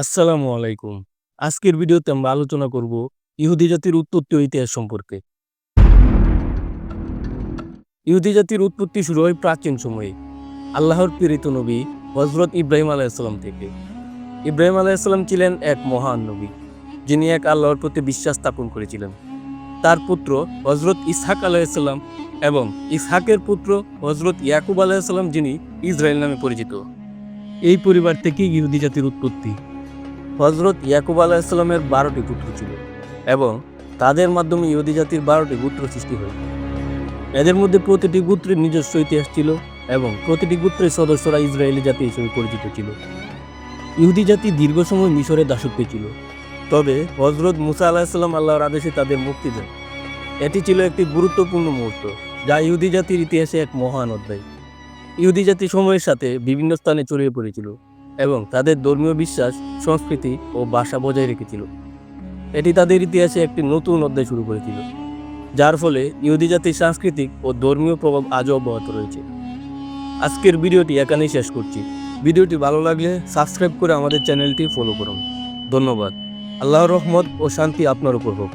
আসসালামু আলাইকুম। আজকের ভিডিওতে আমরা আলোচনা করব ইহুদি জাতির উৎপত্তি ও ইতিহাস সম্পর্কে। ইহুদি জাতির উৎপত্তি শুরু হয় প্রাচীন সময়ে, আল্লাহর প্রেরিত নবী হজরত ইব্রাহিম আলাইসাল্লাম থেকে। ইব্রাহিম আলাইসাল্লাম ছিলেন এক মহান নবী, যিনি এক আল্লাহর প্রতি বিশ্বাস স্থাপন করেছিলেন। তার পুত্র হজরত ইসহাক আলাইসাল্লাম এবং ইসহাকের পুত্র হজরত ইয়াকুব আলাইসাল্লাম যিনি ইসরায়েল নামে পরিচিত। এই পরিবার থেকেই ইহুদি জাতির উৎপত্তি। হজরত ইয়াকুব আলাহিসাল্লামের বারোটি পুত্র ছিল এবং তাদের মাধ্যমে ইহুদি জাতির বারোটি গোত্র সৃষ্টি হয় এদের মধ্যে প্রতিটি গোত্রের নিজস্ব ইতিহাস ছিল এবং প্রতিটি গোত্রের সদস্যরা ইসরায়েলি জাতি হিসেবে পরিচিত ছিল। ইহুদি জাতি দীর্ঘ সময় মিশরে দাসত্বে ছিল। তবে হজরত মুসা আলাহিসাল্লাম আল্লাহর আদেশে তাদের মুক্তি দেন। এটি ছিল একটি গুরুত্বপূর্ণ মুহূর্ত, যা ইহুদি জাতির ইতিহাসে এক মহান অধ্যায়। ইহুদি জাতি সময়ের সাথে বিভিন্ন স্থানে ছড়িয়ে পড়েছিল। এবং তাদের ধর্মীয় বিশ্বাস, সংস্কৃতি ও ভাষা বজায় রেখেছিল। এটি তাদের ইতিহাসে একটি নতুন অধ্যায় শুরু করেছিল, যার ফলে ইহুদি জাতির সাংস্কৃতিক ও ধর্মীয় প্রভাব আজও অব্যাহত রয়েছে। আজকের ভিডিওটি এখানেই শেষ করছি। ভিডিওটি ভালো লাগলে সাবস্ক্রাইব করে আমাদের চ্যানেলটি ফলো করুন। ধন্যবাদ। আল্লাহর রহমত ও শান্তি আপনার উপর হোক।